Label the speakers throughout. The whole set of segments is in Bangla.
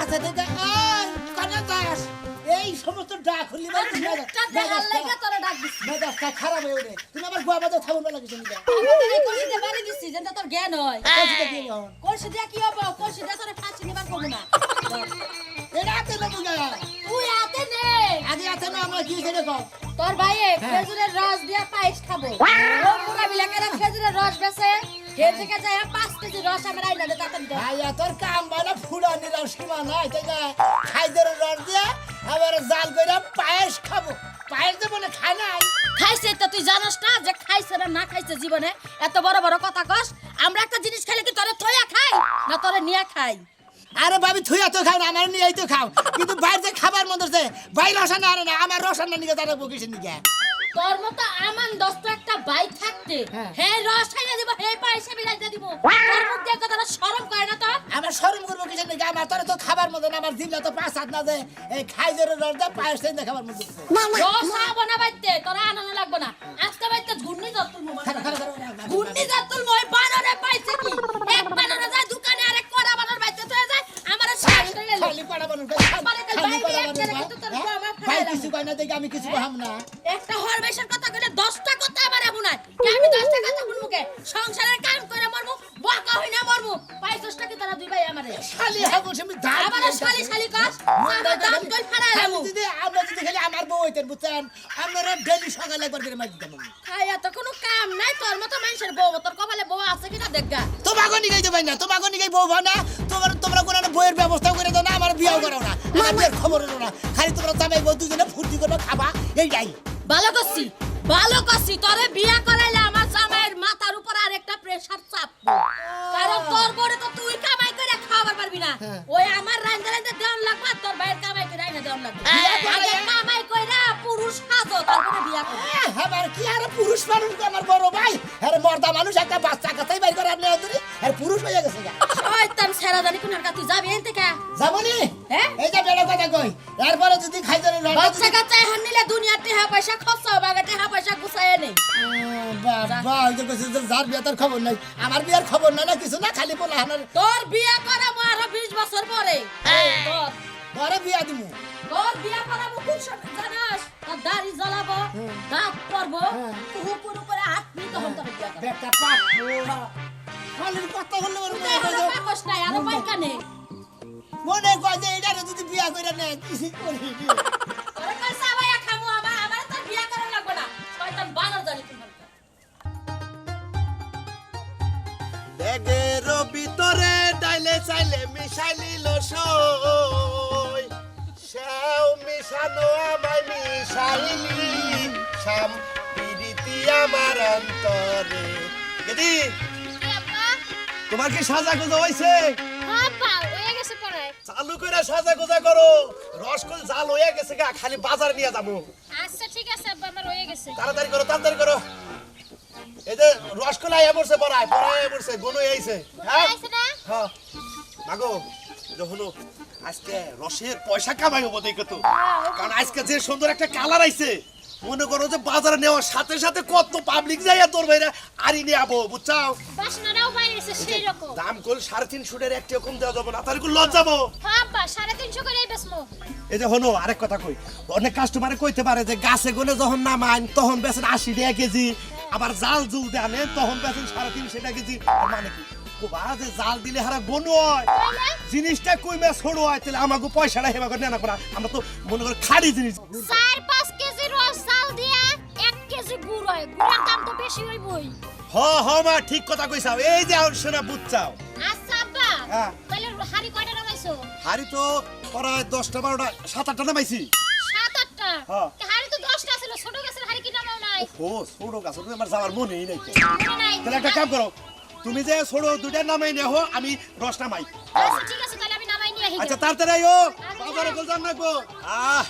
Speaker 1: কাছে থেকে এই কানে দাস। এই সমস্ত ডাক হলি মেজাজটা খারাপ হয়ে ওঠে। তুমি আমার গোয়া বাজার থাকুন না লাগিস নিকা
Speaker 2: আমাদের এই কলসিতে বাড়ি দিছি যেটা তোর জ্ঞান হয়। কলসি দিয়া কি হব? কলসি দিয়া তোর ফাঁসি নিবার কমু না।
Speaker 1: এটা হাতে না। নিকা
Speaker 2: তুই হাতে নে
Speaker 1: আগে হাতে না আমরা কি করে কম?
Speaker 2: তোর ভাইয়ে। খেজুরের রস দিয়া পায়েস খাব। ও পুরা বিলাকেরা খেজুরের রস বেছে হে থেকে যায় পাঁচ কেজি রস আমার আইনা দে তাড়াতাড়ি দে।
Speaker 1: ভাইয়া তোর কাম বলে রস সীমা নাই তাই না খাইদের রস দিয়ে আবার জাল করে পায়েস খাব। পায়েস দেবো না খাই নাই।
Speaker 2: খাইছে তো তুই জানাস না যে খাইছে না না খাইছে জীবনে এত বড় বড় কথা কস আমরা একটা জিনিস খাইলে কি তোরে থইয়া খাই? না তোরে নিয়ে খাই?
Speaker 1: আরে ভাবি থুইয়া তো খাও না আমার নিয়েই তো খাও। কিন্তু বাইরে যে খাবার মধ্যে আছে বাইরে রসান আরে না আমার রসান না নিকে তারা বকিস নিকে
Speaker 2: তোর মতো আমান দোস্ত একটা ভাই থাকতে
Speaker 1: হ্যাঁ।
Speaker 2: হে রস খাইলে দিব হে পয়সা বিলাইতে দিব। তোর মুখে কথাটা শরম করে না তোর
Speaker 1: আমার শরম করব কিছু নাকি? আমার তোর তো খাবার মধ্যে না আমার দিলে তো পাঁচ হাত না যে এই খাই জোরে রস দেয় পায়েস দেয় খাবার মধ্যে আছে।
Speaker 2: রস খাব না বাইতে তোরা আনানো লাগবো না। আজকে বাইতে ঘুরনি যত তুলবো
Speaker 1: খারা, খারা, খারা, কিছু কয় না দেখি আমি কিছু কহাম না।
Speaker 2: একটা হরবেশের কথা কইলে দশটা কথা আমার এমন কে আমি দশটা কথা শুনব কে? সংসারের কাম করে মরমু বকা হই না মরমু পাইছসটা কি তোরা দুই ভাই আমারে।
Speaker 1: খালি হাবো আমি দাঁত
Speaker 2: আবার
Speaker 1: দিয়ে
Speaker 2: শালি শালি কস
Speaker 1: মনটা
Speaker 2: আমার দাম কই ফাড়াই
Speaker 1: খালি
Speaker 2: লামু
Speaker 1: যদি আমরা যদি খালি আমার বউ হইতেন বুঝছেন? আপনারা ডেলি সকালে একবার করে মার দিতাম। আমি।
Speaker 2: খাইয়া তো কোনো কাম নাই তোর মতো মানুষের বউ। তোর কপালে বউ আছে কিনা দেখগা
Speaker 1: তোমাকে নিগাই দেবেন না তোমাকে নিগাই বউ তোমার তোমরা কোনো বইয়ের ব্যবস্থা করে দাও না আমার বিয়েও না। আমার খবর না। খালি তোমরা জামাই বউ দুজনে ফুর্তি করবে খাবা। এইটাই।
Speaker 2: ভালো করছি ভালো করছি তোরে বিয়া করাইলে জামাইয়ের মাথার উপর আর একটা প্রেসার চাপ কারণ তোর বড় তো তুই কামাই করে খাওয়াবার পারবি না।
Speaker 1: হ্যাঁ।
Speaker 2: ওই আমার রান্দা রান্দা দেওয়ান লাগবে আর তোর ভাইয়ের কামাই করে আইনা দেওয়ান লাগবে। আগে কামাই কইরা পুরুষ সাজো তারপরে বিয়া করো
Speaker 1: আমার কি আর পুরুষ মানুষ তো আমার বড় ভাই? আরে মর্দা মানুষ একটা বাচ্চা কাছেই বাইর করে আপনি ধরি আর পুরুষ হয়ে গেছে গা।
Speaker 2: ওই তাম সেরা জানি কোন তুই যাবি এন থেকে?
Speaker 1: যাবনি?
Speaker 2: হ্যাঁ?
Speaker 1: এই যে বেড়া কথা কই এরপরে যদি খাইতে
Speaker 2: বাচ্চা কাচ্চা এখন নিলে দুনিয়ার টেহা পয়সা খরচা হবে আগে টেহা পয়সা গুছায় নেই।
Speaker 1: বাবা ওই যে কইছে যে যার বিয়ে তার খবর নাই। আমার বিয়ার খবর নাই না কিছু না খালি বলা হানার
Speaker 2: তোর বিয়া করা আরও বিশ বছর পরে। তোর
Speaker 1: পরে বিয়া দিমু।
Speaker 2: তোর বিয়া করাবো কোন সময় জানাস? তোর দাড়ি জ্বলাবো দাঁত পরবো
Speaker 1: হ্যাঁ।
Speaker 2: উপর উপরে হাত নিয়ে তখন তোর বিয়া করব
Speaker 1: বেটা পাপ খালি কথা বললে ওর
Speaker 2: তুই এখনও পাকস নাই আরও পাইকা নেই
Speaker 1: মনে কয় যে এটা যদি বিয়া করে নেয় কিছু করি
Speaker 3: চাইলে মিশাইলি লসই সেও মিশানো আমায় মিশাইলি সাম পিরিতি আমার অন্তরে। দিদি তোমার কি সাজা গোজা হয়েছে চালু করে সাজা গোজা করো। রসকল জাল হয়ে গেছে গা খালি বাজার নিয়ে যাব।
Speaker 4: আচ্ছা ঠিক আছে আব্বা আমার হয়ে গেছে।
Speaker 3: তাড়াতাড়ি করো তাড়াতাড়ি করো। এই যে রসকলা আইয়া পড়ছে পড়ায় পড়ায় পড়ছে গনু আইছে। হ্যাঁ
Speaker 4: আইছে না?
Speaker 3: হ্যাঁ। মাগো যখন আজকে রসের পয়সা কামাই হব দেখো তো। কারণ আজকে যে সুন্দর একটা কালার আইছে মনে করো যে বাজারে নেওয়ার সাথে সাথে কত পাবলিক যাইয়া তোর ভাইরা আরি নিয়ে আবো বুঝছাও?
Speaker 4: রকম
Speaker 3: দাম কল সাড়ে তিনশো টাকার একটা কম দেওয়া যাব না তার লজ যাব
Speaker 4: হ্যাঁ
Speaker 3: এই যে হনো আরেক কথা কই অনেক কাস্টমারে কইতে পারে যে গাছে গলে যখন নামাইন তখন বেচেন আশি টাকা কেজি আবার জাল জুল দেন তখন বেচেন সাড়ে তিনশো টাকা কেজি মানে কি? কোবা যে জাল দিলে হারা গনু হয়। জিনিসটা কই মে ছোড়ো হয়? তাহলে আমাকে পয়সাটা হেবা করে নেনা করা আমরা তো মনে করি খাড়ি জিনিস।
Speaker 4: চার পাঁচ কেজি রস চাল দিয়া এক কেজি গুড় হয়। গুড়ের দাম তো বেশি হইবই।
Speaker 3: হ হ মা ঠিক কথা কইছাও। এই যে আউন শোনা বুঝছাও।
Speaker 4: আচ্ছা আব্বা
Speaker 3: হ্যাঁ।
Speaker 4: তাহলে হাড়ি কয়টা নামাইছো?
Speaker 3: হাড়ি তো প্রায় দশটা বারোটা সাত আটটা নামাইছি।
Speaker 4: সাত আটটা। হাড়ি তো দশটা ছিল ছোট গাছের হাড়ি কি নামাও নাই?
Speaker 3: ও ছোট গাছ আমার যাওয়ার মনেই।
Speaker 4: মনে নাই।
Speaker 3: তাহলে একটা কাম করো তুমি যে ছোট দুইটা নামাই নেহো আমি রস নামাই
Speaker 4: আচ্ছা ঠিক আছে তাহলে আমি নামাই নিয়ে
Speaker 3: আচ্ছা তাড়াতাড়ি আইও বাজারে গোল জান আহ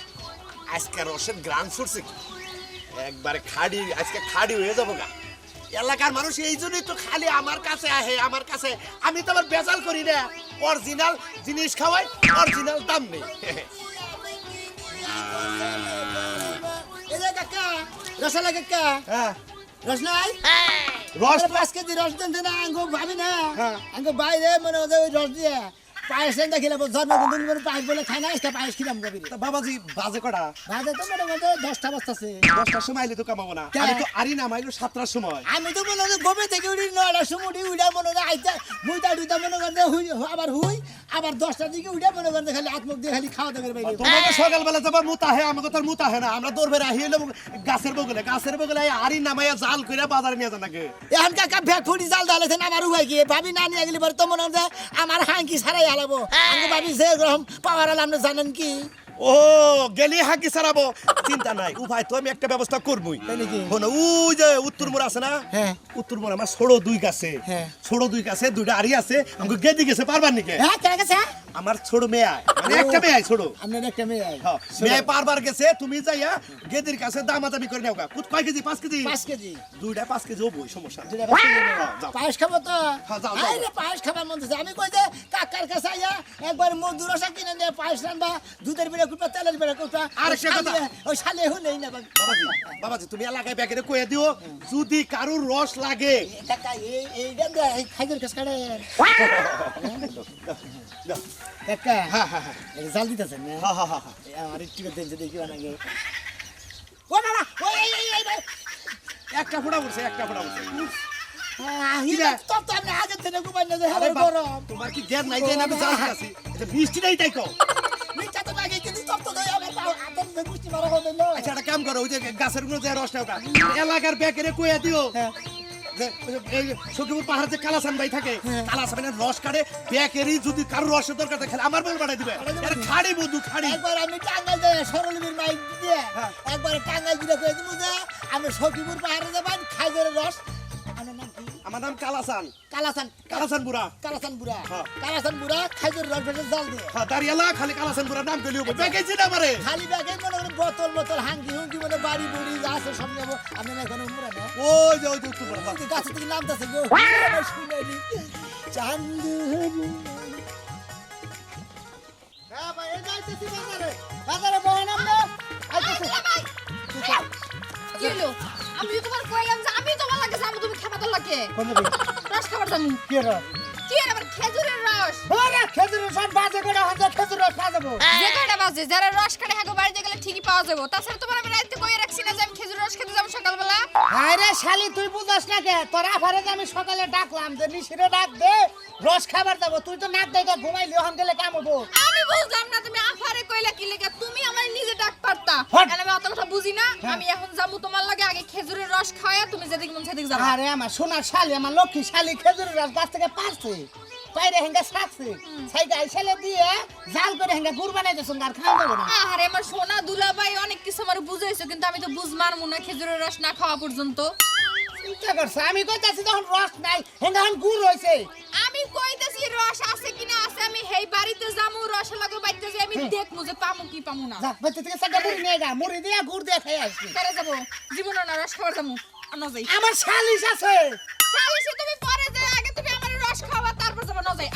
Speaker 3: আজকে রসের গ্রাম ফুটছে কি? একবারে খাড়ি আজকে খাড়ি হয়ে যাব গা। এলাকার মানুষ এই জন্যই তো খালি আমার কাছে আহে আমার কাছে। আমি তো আবার বেজাল করি না। অরিজিনাল জিনিস খাওয়াই অরিজিনাল দাম নেই।
Speaker 1: রসালা কাকা
Speaker 3: হ্যাঁ।
Speaker 1: রস নাই?
Speaker 3: রস
Speaker 1: পাঁচ কেজি রস দেন না আঙ্গুর ভাবি না।
Speaker 3: আঙ্গুর
Speaker 1: আঙ্গো বাইরে মানে ওদের ওই রস দিয়ে। পায়েস এনে খেলাম জন্মদিন করে পায়েস বলে খাই না আজকে পায়েস খিলাম কবি
Speaker 3: তা বাবাজি বাজে কটা?
Speaker 1: বাজে তো মোটামুটি দশটা বাজতেছে।
Speaker 3: দশটার সময় আইলে তো কামাবো না।
Speaker 1: কে?
Speaker 3: আমি তো আরি নামাইলো সাতটার সময়।
Speaker 1: আমি তো মনে হয় গমে থেকে উড়ি নয়টার সময় উঠি উড়া মনে হয় আইতে মুইটা মনে হুই আবার হুই আবার দশটার দিকে উঠে মনে খালি আত্মক দিয়ে খালি খাওয়া দাওয়ার বাইরে।
Speaker 3: তোমাকে সকালবেলা যাবার মুতা হে আমাকে তোর মুতা হে না। আমরা দৌড় বেড়ে আহিলে গাছের বগলে। গাছের বগলে আরি নামাইয়া জাল করে বাজারে নিয়ে যান নাকি
Speaker 1: এখন কাকা ভ্যাট ফুটি জাল ডালেছেন আমার উপায় কি? ভাবি না নিয়ে গেলে পরে তো মনে হয় আমার হাঙ্কি সারাই হালাবো আমি ভাবি সে গ্রহম পাওয়ার আপনি জানেন কি?
Speaker 3: ও গেলি হাকি সারাবো। চিন্তা নাই। ও ভাই তো আমি একটা ব্যবস্থা করবই।
Speaker 1: নাকি?
Speaker 3: ওই যে উত্তর মোড় আছে না?
Speaker 1: হ্যাঁ।
Speaker 3: উত্তর মোড় আমার ষোলো দুই কাছে
Speaker 1: হ্যাঁ।
Speaker 3: ষোলো দুই কাছে দুইটা আড়ি আছে। আমাকে গেদি গেছে পারবার নাকি?
Speaker 1: হ্যাঁ কেন গেছে?
Speaker 3: আমার ছোট মেয়ে মানে একটা মেয়ে ছোট
Speaker 1: আপনার একটা মেয়ে
Speaker 3: হ্যাঁ, মেয়ে পারবার গেছে তুমি যাইয়া গেদির কাছে দামাদামি করে নেও কুত কয় কেজি পাঁচ কেজি
Speaker 1: পাঁচ কেজি
Speaker 3: দুইটা পাঁচ কেজি ওবই সমস্যা নেই। হ্যাঁ।
Speaker 1: পায়েস খাব তো
Speaker 3: হ্যাঁ,
Speaker 1: পায়েস খাবার মন। আমি কই যে কাকার কাছে আইয়া একবার মধুর রসা কিনে নিয়ে পায়েস রান্না দুধের বেড়ে কুটবা তেলের বেড়ে কুটবা
Speaker 3: আর একটা কথা।
Speaker 1: ওই শালে হলেই না বাবা।
Speaker 3: বাবাজি বাবাজি তুমি এলাকায় ব্যাগেরে কয়ে দিও যদি কারুর রস লাগে
Speaker 1: কাকা এই এইটা খাইদের কাছে কাটে। কাকা
Speaker 3: হ্যাঁ হ্যাঁ হ্যাঁ।
Speaker 1: জাল দিতেছেন না?
Speaker 3: হ্যাঁ, হ্যাঁ, হ্যাঁ, হ্যাঁ।
Speaker 1: আমার একটু দেন যে দেখি অনেকে ও বাবা ওই এই এই
Speaker 3: একটা ফোঁটা পড়ছে একটা ফোঁটা পড়ছে।
Speaker 1: না
Speaker 3: তোমার কি জ্ঞান নাই যে আমি জাল দিতেছি? বৃষ্টি নাই তাই কও
Speaker 1: না।
Speaker 3: আচ্ছা একটা কাম করো ওই যে গাছেরগুলো যে রস নেওয়া এলাকার ব্যাগেরে কয়ে দিও।
Speaker 1: হ্যাঁ।
Speaker 3: সখীপুর পাহাড়ে যে কালাসান ভাই থাকে
Speaker 1: হ্যাঁ।
Speaker 3: কালাসানের রস কাটে ব্যাগেরই যদি কারও রসের দরকার থাকে আমার বেল বাড়াই দিবে? খাড়ি বন্ধু খাড়ি
Speaker 1: একবার আমি টাঙ্গাল দিয়ে সরলবীর মাইক দিয়ে
Speaker 3: হ্যাঁ।
Speaker 1: একবার টাঙ্গাল দিয়ে কয়ে দিব যে আমি সখীপুর পাহাড়ে যাবেন খাজের রস আমার নাম
Speaker 3: কালাসান।
Speaker 1: কালাসান
Speaker 3: কালাসান বুড়া।
Speaker 1: কালাসান বুড়া।
Speaker 3: হ্যাঁ।
Speaker 1: কালাসান বুড়া খাইদের রস ভেসে জাল দিয়ে।
Speaker 3: হ্যাঁ দাঁড়িয়ালা খালি কালাসান বুড়ার নাম গেলিও ব্যাগেছি না আমারে।
Speaker 1: খালি ব্যাগে মনে করেন বোতল বোতল হাঙ্কি হুঙ্কি মানে বাড়ি বুড়ি আছে সব নেব আমি না এখানে উমরা না?
Speaker 3: ওই যে ওই যে উত্তর বুড়া
Speaker 1: ওই গাছ থেকে নামতেছে গো। শুনেনি চান্দু হ্যাঁ ভাই এই যাইতেছি বাজারে। বাজারে বয় নাম না আইতেছি।
Speaker 5: কি হলো? আমি তোমার কইলাম যে আমি তোমার লাগে যাব তুমি খাবার লাগে।
Speaker 1: কোন কই?
Speaker 5: রস খাবার যাব
Speaker 1: কি খেজুর বাজে করে হাতে খেজুর রস খাব
Speaker 5: যে কয়টা বাজে? যারা রস হাগো বাড়িতে গেলে ঠিকই পাওয়া যাবে। তাছাড়া তোমার আমি রাইতে কইয়ে রাখছি না যে আমি খেজুর রস খেতে যাব সকালবেলা।
Speaker 1: আরে শালি তুই বুঝাস না কে? তোর আফারে আমি সকালে ডাকলাম যে নিশিরে ডাক দে রস খাবার যাব তুই তো নাক দেখে ঘুমাইলি ওখান গেলে কাম হব।
Speaker 5: আমি বুঝলাম না তুমি আফারে কইলা কি লেগে? তুমি আমার নিজে ডাক পারতা।
Speaker 1: হট।
Speaker 5: আমি অত কথা বুঝি না। আমি এখন যাব তোমার লাগে আগে খেজুরের রস খাওয়া তুমি যেদিকে মন সেদিকে যাব।
Speaker 1: আরে আমার সোনার শালি আমার লক্ষ্মী শালি খেজুরের রস গাছ থেকে পারছে। বাইরে হেঙ্গা শাকছে। সাইডে আইসালে দিয়ে জাল করে হেঙ্গা গুড় বানাইতেছ আর খাওয়া যাবে না।
Speaker 5: আরে আমার সোনা দুলাভাই অনেক কিছু আমার বুঝাইছো কিন্তু আমি তো বুঝমার মনে খেজুরের রস না খাওয়া পর্যন্ত।
Speaker 1: চিন্তা করছে? আমি কইতাছি তখন রস নাই হেঙ্গা এখন গুড় হইছে।
Speaker 5: আমি কইতেছি রস আছে কিনা আছে আমি হেই বাড়িতে যামু রস লাগে বাইতে যাই আমি দেখমু যে পামু কি পামু না।
Speaker 1: যা বাচ্চা থেকে সাগা মুড়ি নিয়ে যা মুড়ি দিয়া গুড় দিয়ে খাই আসছি
Speaker 5: করে যাব? জীবনে না রস খাবার যামু না যাই।
Speaker 1: আমার শালিশ আছে।
Speaker 5: সালিশে তুমি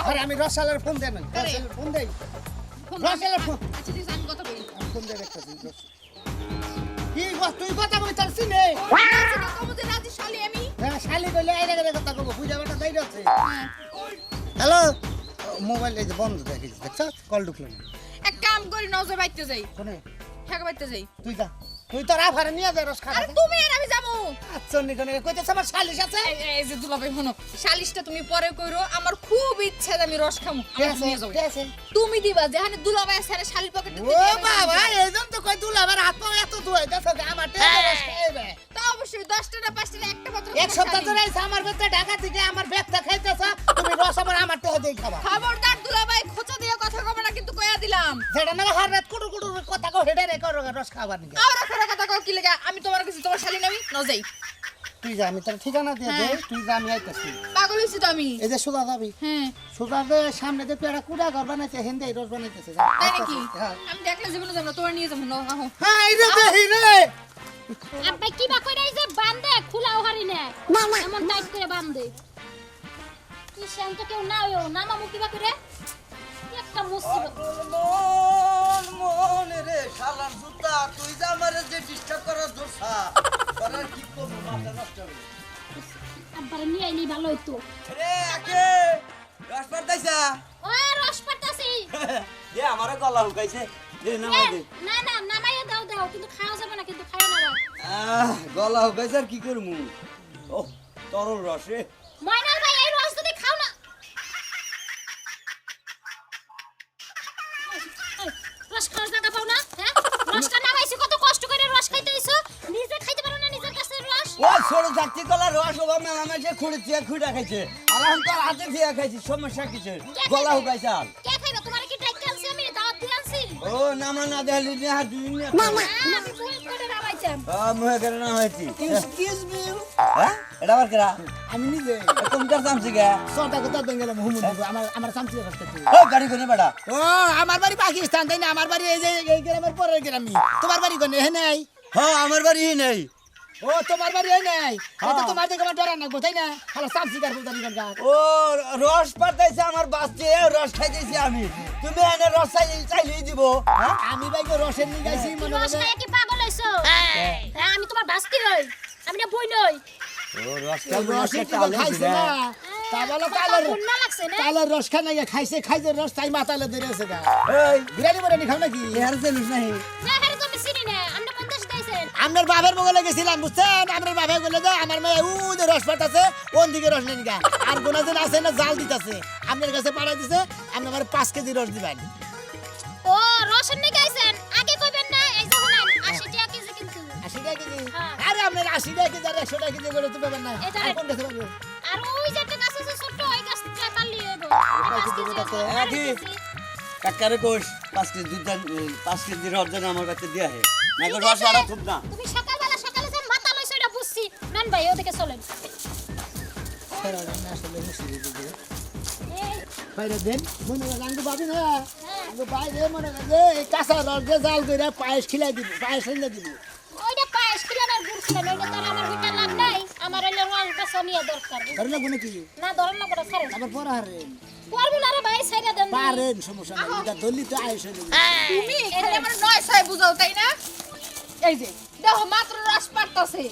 Speaker 1: আরে আমি রসালের ফোন দেন। রসালের ফোন দেই। রসালের ফোন।
Speaker 5: আচ্ছা ঠিক আছে আমি কথা বলি।
Speaker 1: ফোন দিয়ে দেখতেছি রস। কি গো তুই কথা কইতাছিস নে
Speaker 5: আচ্ছা না কমতে রাজি শালি আমি।
Speaker 1: হ্যাঁ শালি কইলে আইরা গেলে কথা কব বুঝা বেটা দাইরা আছে
Speaker 5: হ্যাঁ।
Speaker 1: হ্যালো? মোবাইল এই যে বন্ধ দেখি দেখছ? কল ঢুকলো না।
Speaker 5: এক কাম করি নজর বাইতে যাই।
Speaker 1: কোনে?
Speaker 5: হ্যাঁ বাইতে যাই।
Speaker 1: তুই যা। তুই তো রাফারে নিয়ে যা রস খাবে
Speaker 5: আরে তুমি আর আমি যাব।
Speaker 1: আচ্ছা নিকনে কইতেছ আমার শালিশ আছে?
Speaker 5: এই- যে দুলাভাই শোনো সালিশটা তুমি পরে কইরো। আমার খুব ইচ্ছা আমি রস খামু। নিয়ে যাও তুমি দিবা যেখানে দুলাভাই আছে শালির পকেটে
Speaker 1: ও বাবা এইজন তো কই হাত পা এত ধুই দেখছ আমার টেনে রস খাইবে
Speaker 5: তা অবশ্যই দশটা না পাঁচটা না একটা পাত্র
Speaker 1: এক সপ্তাহ ধরে আইছে আমার বেতে ঢাকা থেকে আমার বেতটা খাইতেছ তুমি রস আমার আমার দেই খাবা।
Speaker 5: খবরদার দুলাভাই খোঁচা দিয়ে কথা কবে না কিন্তু কইয়া দিলাম।
Speaker 1: যেটা না হার রাত কুটু কুটু কথা কো হেডে রে করো রস খাবার নিকে
Speaker 5: আর আখরা কথা কও কি লাগা? আমি তোমার কাছে তোমার শালি নামি ন যাই।
Speaker 1: তুই যা আমি তোর ঠিকানা দিয়ে দে
Speaker 5: হ্যাঁ।
Speaker 1: তুই যা আমি আইতাছি।
Speaker 5: পাগল হইছি তো আমি।
Speaker 1: এই যে সুদা যাবি।
Speaker 5: হ্যাঁ।
Speaker 1: সুদা দে সামনে দেখি একটা কুড়া ঘর বানাইছে হেন্দে রস বানাইতেছে
Speaker 5: তাই নাকি?
Speaker 1: হ্যাঁ।
Speaker 5: আমি দেখলে জীবনে যাব না তোমার নিয়ে যাব না
Speaker 1: হ্যাঁ এই রে দেহি রে!
Speaker 4: আব্বা কি বা কইরা যে না। এমন টাইট করে বান্ধে কি শান্ত কেউ না ও নামা মুকি বা করে একটা মুসিবত।
Speaker 6: মন মন রে শালার জুতা তুই যা আমারে যে ডিস্টার্ব করার দোষা করার কি করব মাথা নষ্ট হবে
Speaker 4: আব্বার নিয়ে আইলি ভালো হইতো।
Speaker 6: রে আগে রস
Speaker 4: ও রস পাতাছি
Speaker 6: এ আমারে গলা হুকাইছে। না
Speaker 4: না না নামাইয়া দাও দাও কিন্তু খাওয়া যাবে না কিন্তু খাওয়া না
Speaker 6: আহ গলা হুকাইছে আর কি করমু? ও তরল রস রে।
Speaker 4: ময়নাল
Speaker 6: গলা রস ওবা মেলা মাসে খুঁড়ে দিয়ে খুঁড়া খাইছে। আর এখন তোর হাতে দিয়ে খাইছি সমস্যা কিছু। গলা হুকাইছে আর
Speaker 4: কে খাইবে? তোমার কি ডাইক আনছি? আমি দাওয়াত দিয়ে আনছি।
Speaker 6: ও নামা না দেখালি নে হাত দিন না
Speaker 4: আমি ভুল করে নামাইছাম
Speaker 6: আ মুহে করে না হইছি
Speaker 1: এক্সকিউজ মি
Speaker 6: হ্যাঁ? এটা বার করা?
Speaker 1: আমি নিজে।
Speaker 6: তুমি কার গে?
Speaker 1: ছটা কথা বেঙ্গলাম হুমুন দিব। আমার আমার শান্তি করতে
Speaker 6: ও গাড়ি কোনে বেটা?
Speaker 1: ও আমার বাড়ি পাকিস্তান তাই না? আমার বাড়ি এই যে এই গ্রামের পরের গ্রামই। তোমার বাড়ি কোনে? হে নাই।
Speaker 6: হ্যাঁ আমার বাড়ি নেই।
Speaker 1: ও তোমার বাড়ি এই নাই। তোমার দেখে আমার ডরা নাকবো তাই না? সাপ শিকার
Speaker 6: ও রস পাতাইছে আমার বাচ্চা রস খাইতেছি আমি। তুমি এনে রস চাই চাইলেই দিব হ্যাঁ?
Speaker 1: আমি ভাই রসের নিয়ে গাইছি মনে
Speaker 4: রস খাইয়া কি পাগল হইছো? হ্যাঁ আমি তোমার বাস্তি হই আমি না বই নই।
Speaker 6: ও রস
Speaker 1: খাইছে না? তা বলো কালের
Speaker 4: লাগছে না?
Speaker 1: রস খাই না খাইছে খাইছে রস তাই মাথালে ধরেছে গা।
Speaker 6: এই।
Speaker 1: বিরিয়ানি বিরিয়ানি খাও নাকি?
Speaker 6: এর জানিস নাই
Speaker 1: আপনার বাপের বগলে গেছিলাম বুঝছেন? আপনার বাপে বলে যে আমার মেয়ে উ যে রস পাঠাছে কোন দিকে রস নেন গা? আর কোন দিন আছে না জাল দিতেছে। আপনার কাছে পাঠাই দিছে আপনি আমার পাঁচ কেজি রস দিবেন।
Speaker 4: ও রসন নিয়ে গাইছেন আগে কইবেন না এই যে শুনেন 80 টাকা কেজি কিন্তু।
Speaker 1: আশি টাকা কেজি?
Speaker 4: হ্যাঁ।
Speaker 1: আরে আপনার আশি টাকা কেজি আর একশো টাকা কেজি করে তো পাবেন না। আর কোন কাছে পাবেন?
Speaker 4: আর ওই যে একটা গাছ আছে ছোট ওই গাছটা
Speaker 1: কি দেবো
Speaker 6: একই। কাকারে কোষ। পাঁচ কেজি দুধ দেন, পাঁচ কেজি রস দেন আমার কাছে দিয়ে হে না গো, রস আরও খুব না।
Speaker 4: তুমি সকালবেলা সকালে যে মাথা লইছো এটা বুঝছি। মান ভাই ওদিকে চলেন।
Speaker 1: বাইরে দেন মনে করেন পাবি না
Speaker 4: হ্যাঁ।
Speaker 1: বাইরে মনে করেন এই কাঁচা রস দিয়ে জাল করে পায়েস খিলাই দিব পায়েস এনে দিব।
Speaker 4: ওইটা পায়েস খিলান আর গুড় খিলান ওইটা তো আর আমার ভিতরে লাভ নাই আমার হইলে রসটা সনিয়া দরকার
Speaker 1: ধরে না গুনে কি?
Speaker 4: না ধরেন না করে ছাড়েন।
Speaker 1: আবার পরে হারেন
Speaker 4: পড়ব না রে ভাই ছাইরা দেন
Speaker 1: পারেন সমস্যা নাই। এটা ধরলি তো আয়স
Speaker 5: তুমি এখানে আমার নয় ছয় বুঝাও তাই না? এই যে। দেখো মাত্র রস পারতাছে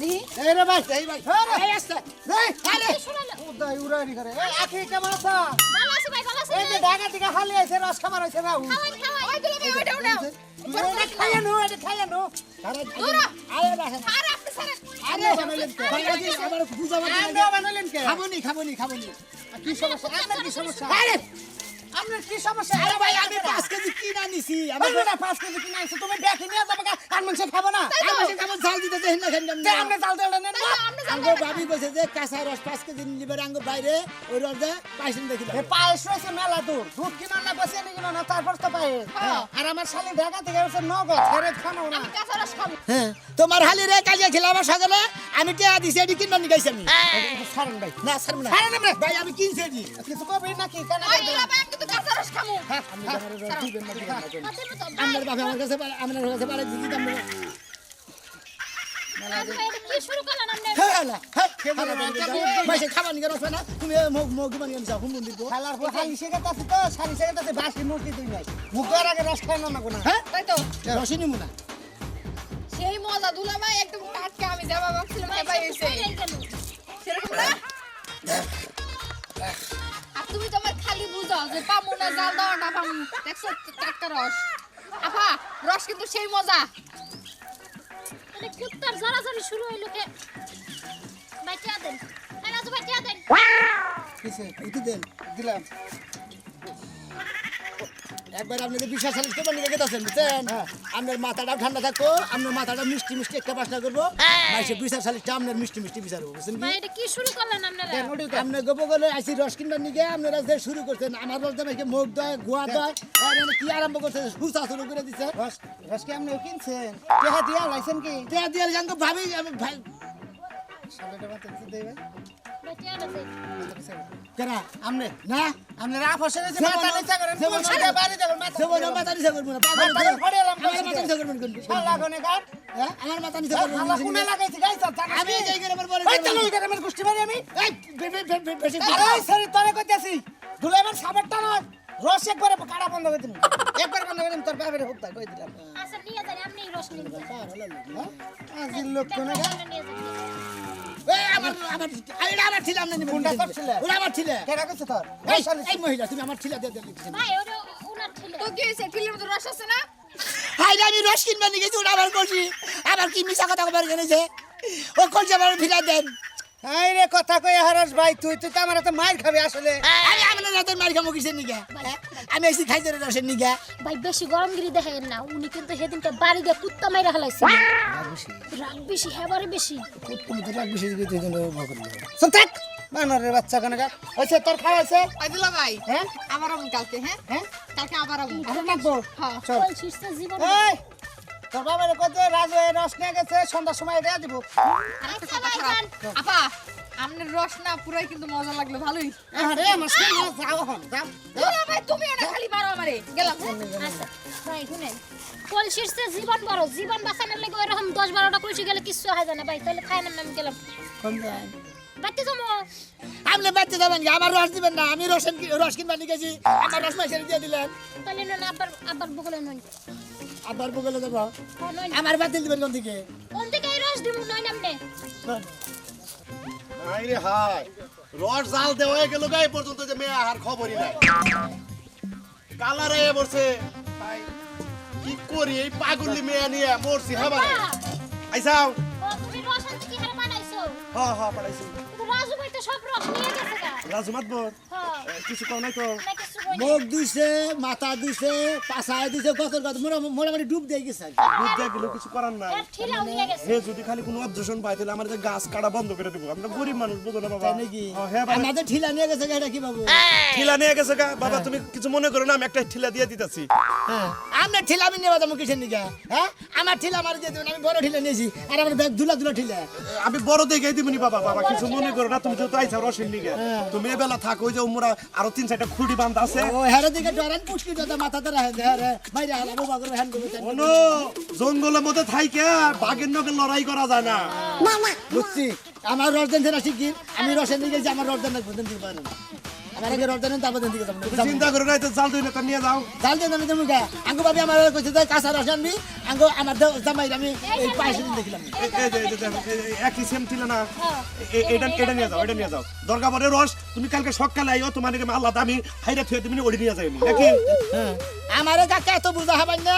Speaker 5: দেখি
Speaker 1: এই রে ভাই এই ভাই এই আসছে এই আরে।
Speaker 4: শুনালে
Speaker 1: উদয় উড়ানি করে। এই আখি কেমন আছো
Speaker 4: ভালো আছে ভাই ভালো আছে।
Speaker 1: এই যে ঢাকা থেকে খালি আছে রস খাবার হইছে না
Speaker 4: খাওয়াই খাওয়াই।
Speaker 5: ওই দিলে ভাই ওইটাও নাও
Speaker 1: খাইয়া নো এটা খাইয়া নো। আরে আরে খাবনি খাবনি খাবনি কি? সমস্যা? আপনার কি সমস্যা? আপনার কি সমস্যা? আরে ভাই আমি 5 কেজি কিনা নিছি? আমি না 5 কেজি কিনা নিছি? তুমি দেখি নিয়ে যাবে আর মাংস খাব না। আর মাংস খাব জাল দিতে দেন না খেন না আপনি জাল দেন না। আঙ্গো ভাবি কইছে যে কাঁচা রস 5 কেজি নিবে আঙ্গো বাইরে। ওই রস দে পাইছেন দেখিলাম
Speaker 3: পায়েস রয়েছে মেলা দূর। দুধ কিনা না বসে নি কিনা না তারপর তো পায়েস। আর আমার শালি ঢাকা থেকে এসে নগদ ছেড়ে খানো না।
Speaker 5: কাঁচা রস খাব।
Speaker 1: হ্যাঁ তোমার হালি রে কাজে খেলাম সকালে আমি টিয়া দিছি এডি কিনবা নি গাইছি আমি।
Speaker 3: ছাড়েন ভাই।
Speaker 1: না ছাড়ব না।
Speaker 3: ছাড়েন
Speaker 1: ভাই আমি কিনছি এডি
Speaker 3: কিছু কবি নাকি? কেন
Speaker 5: ভাই কিন্তু কাঁচা রস খাব
Speaker 1: আমার বাবা আমার কাছে আমার কাছে পারে দিদি দাম।
Speaker 5: সেই মজা দুলা ভাই একদম টাটকা আমি যাবা ভাবছিলাম? সেরকম না তুমি তোমার খালি বুঝো যে পামু না জাল দাও না পামু। দেখছ টাটকা রস। আপা রস কিন্তু সেই মজা।
Speaker 4: মানে কুত্তার জড়াজড়ি শুরু হইল কে? বাইটিয়া দেন। হ্যাঁ রাজু বাইটিয়া দেন।
Speaker 1: কিসে? একটু দেন।
Speaker 3: দিলাম।
Speaker 1: একবার আপনি যে বিশ্বাস সালিশ করবেন, রেখে দিয়েছেন, বুঝছেন? আপনার মাথাটাও ঠান্ডা থাকব আপনার মাথাটা মিষ্টি মিষ্টি একটা বাসনা করব। মাইসে বিচার সালিশটা আপনার মিষ্টি মিষ্টি বিচারবো বুঝছেন কি?
Speaker 4: ভাই এটা কি শুরু করলেন আপনারা?
Speaker 1: আপনি গোপ গলে আসি রস কিনবার নিগে আপনারা যে শুরু করছেন আমার রস দেবে মুখ দেয় গোয়া দেয় আর এনে কি আরম্ভ করছে হুসা শুরু করে দিচ্ছে
Speaker 3: রস রস কি আপনি কিনছেন? টেহা দিয়া লাইছেন কি?
Speaker 1: টিয়া দিয়ে জানতো ভাবি আমি ভাই
Speaker 3: শালিটা বাতে দিতে দেবে
Speaker 1: কেনা
Speaker 3: আমনে?
Speaker 1: না?
Speaker 3: আপনি রাফ হসে গেছে
Speaker 1: যেমন-
Speaker 3: মাথা নিচা করেন
Speaker 1: যেমন-
Speaker 3: পুরুষকে বাড়ি দেবেন মাথা
Speaker 1: সেবন আমার মাথা নিচে করব না পাগল
Speaker 3: মাথা ফড়ে এলাম
Speaker 1: আমার মাথা নিচে করবেন কোন
Speaker 3: শালা কার
Speaker 1: হ্যাঁ? আমার মাথা নিচে করবেন
Speaker 3: শালা কোনা লাগাইছি গাইছ
Speaker 1: আমি এই করে আমার বলে
Speaker 3: ওই চলো ওই আমার গোষ্ঠী বাড়ি আমি।
Speaker 1: এই বেশি
Speaker 3: আরে সরি তোরে কইতাছি। দুলাইবার সাবারটা নয়।
Speaker 1: রস একবারে কাটা বন্ধ করে দিন একবার বন্ধ করে দিন তোর বাপের হুক কই দিলাম।
Speaker 4: আচ্ছা নিয়ে যান আপনি রস নিয়ে যান।
Speaker 1: পার হলো না, হ্যাঁ? আজির লোক কোনে গা? আমার আমার আরে আমার ছিলা আমনে কোনটা তোর ছিলে? ওটা আমার ছিলে। কেডা কইছে তোর? এই এই মহিলা তুমি আমার ছিলা দিয়ে দিয়ে
Speaker 4: ভাই ওটা ওনার ছেলে।
Speaker 5: তো কি হয়েছে? ফিল্মের মধ্যে রস আছে না?
Speaker 1: হাই আমি রস কিনবা নিয়ে গেছি আবার করছি আবার কি মিশা কথা কবার গেছে ও কলছে আবার ফিরা দেন। হাই রে কথা কই হারাস ভাই তুই তুই তো আমার তো মার খাবি আসলে। আমি আমনে রাতে মার খামো কিসের নিগা? আমি এসে খাইতে রে রসের নিগা।
Speaker 4: ভাই বেশি গরমগিরি দেখেন না উনি কিন্তু সেদিনকে বাড়ি দিয়ে কুত্তা মাইরা ফেলাইছে রাগ বেশি। হেবারে বেশি।
Speaker 1: তুমি তো রাখ বেশি দিতে দিন ভগত সব থাক বানরের বাচ্চা কোনে গা? হইছে তোর খাওয়া হইছে
Speaker 5: আদিলা ভাই
Speaker 1: হ্যাঁ?
Speaker 5: আবার আমি কালকে হ্যাঁ?
Speaker 1: হ্যাঁ?
Speaker 5: কালকে আবার আমি
Speaker 1: আরে নাকবো
Speaker 5: হ্যাঁ।
Speaker 1: চল।
Speaker 4: বল শীর্ষে জীবন
Speaker 1: এই তোর বাবার কত রাজু রস নিয়ে গেছে সন্ধ্যার সময় এটা দিব।
Speaker 5: আরেকটা কথা খারাপ আপা আপনার রস না পুরাই কিন্তু মজা লাগল ভালোই।
Speaker 1: আরে আমার যাও হন যাও
Speaker 5: ভাই তুমি না খালি মারো আমারে। গেলাম।
Speaker 4: আচ্ছা ভাই শুনেন। কল শীর্ষে জীবন বড় জীবন বাঁচানোর লাগে ওইরকম দশ বারোটা কলসি গেলে কিচ্ছু হয় না ভাই তাহলে খাই না আমি গেলাম।
Speaker 1: কোন যায়
Speaker 4: বাড়তে যাব।
Speaker 1: আপনি বাচ্চা যাবেন? আমার রস দিবেন না? আমি রসেন রস কিনবা নিয়ে গেছি। আমার রস মাইসের দিয়ে দিলেন।
Speaker 4: তাহলে নন আবার আবার বগলে নন।
Speaker 1: আবার বগলে দেবো।
Speaker 4: হ্যাঁ,
Speaker 1: আমার বাতিল দিবেন কোন দিকে?
Speaker 4: কোন এই রস দিব নয় নামনে
Speaker 3: আইরে হাই রস জাল দেওয়া হয়ে গেল গায়ে পর্যন্ত যে মেয়ে আর খবরই নাই। কালারে বলছে ভাই কি করি এই পাগলি মেয়ে নিয়ে মরছি হবার আইসাও?
Speaker 4: ও তুমি রস আনতে কি হারে বানাইছো?
Speaker 3: হ হ পাঠাইছি
Speaker 4: কিন্তু রাজু ভাই তো সব রস নিয়ে গেছে
Speaker 3: রাজু মাতবর?
Speaker 4: হ্যাঁ।
Speaker 3: কিছু কও নাই তো?
Speaker 1: মুখ দিছে মাথা দিছে পাছায় দিছে মোটামুটি ডুব দিয়ে গেছে
Speaker 3: দুধ দিয়া গেলেও কিছু করার নাই।
Speaker 4: গেছে।
Speaker 3: হে যদি খালি কোনো অবজেশন পাই তাহলে আমার যে গাছ কাটা বন্ধ করে দেবো। আমরা গরিব মানুষ বুঝো না বাবা।
Speaker 1: নাকি?
Speaker 3: হ্যাঁ
Speaker 1: আমাদের ঠিলা নিয়ে গেছে এটা কি বাবু?
Speaker 3: ঠিলা নিয়ে গেছে গা। বাবা তুমি কিছু মনে করো না আমি একটা ঠিলা দিয়ে দিতেছি।
Speaker 1: হ্যাঁ। আমরা ঠিলা আমি নেবা যাব কিসের নিকে? হ্যাঁ? আমার ঠিলা আমার দিয়ে দেবেন আমি বড় ঠিলা নিয়েছি। আর আমার ব্যাগ দুলা দুলা ঠিলা।
Speaker 3: আমি বড় দেখে দিবনি বাবা। বাবা কিছু মনে করো না তুমি যেহেতু আইসা রসের লিগে তুমি এবেলা থাকো ওই যে উমরা আরও তিন চারটা খুঁটি বান্ধ আছে জঙ্গলের মধ্যে থাইকে বাঘের নকে লড়াই করা যায় না।
Speaker 1: বুঝছি আমার রসদেন শিখি আমি রসের দিকে আমার রসদেন দিতে পারেন আমার আগে রসদেন তারপর দিকে যাব
Speaker 3: চিন্তা করো না তো জাল দুই নেতা নিয়ে যাও।
Speaker 1: জাল দেন আমি তুমি আঙ্গু ভাবি আমার কইছে যে কাঁচা রস আনবি আঙ্গু আমার জামাই আমি এই পায়েস দেখলাম।
Speaker 3: এই- যে- একই সেম ছিল না। এ- এটা এটা নিয়ে যাও এটা নিয়ে যাও। দরকার পড়ে রস তুমি কালকে সকালে আইও তোমার নাকি আল্লাহ দামি হাইরা থুয়ে তুমি ওড়ি নিয়ে যাও নাকি?
Speaker 1: আমার কাকা এত বুঝা হবেন না?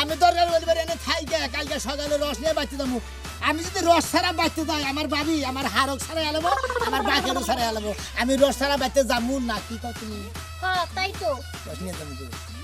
Speaker 1: আমি দরকার বলবার এনে থাইকে কালকে সকালে রস নিয়ে বাঁচতে যাব। আমি যদি রস ছাড়া বাইতে যাই আমার বাবি আমার হারক ছাড়া এলাবো আমার বাঘেরও ছাড়া এলাবো আমি রস ছাড়া বাইতে যাব না কি কও তুমি?
Speaker 4: হ্যাঁ তাই তো।
Speaker 1: রস নিয়ে যাব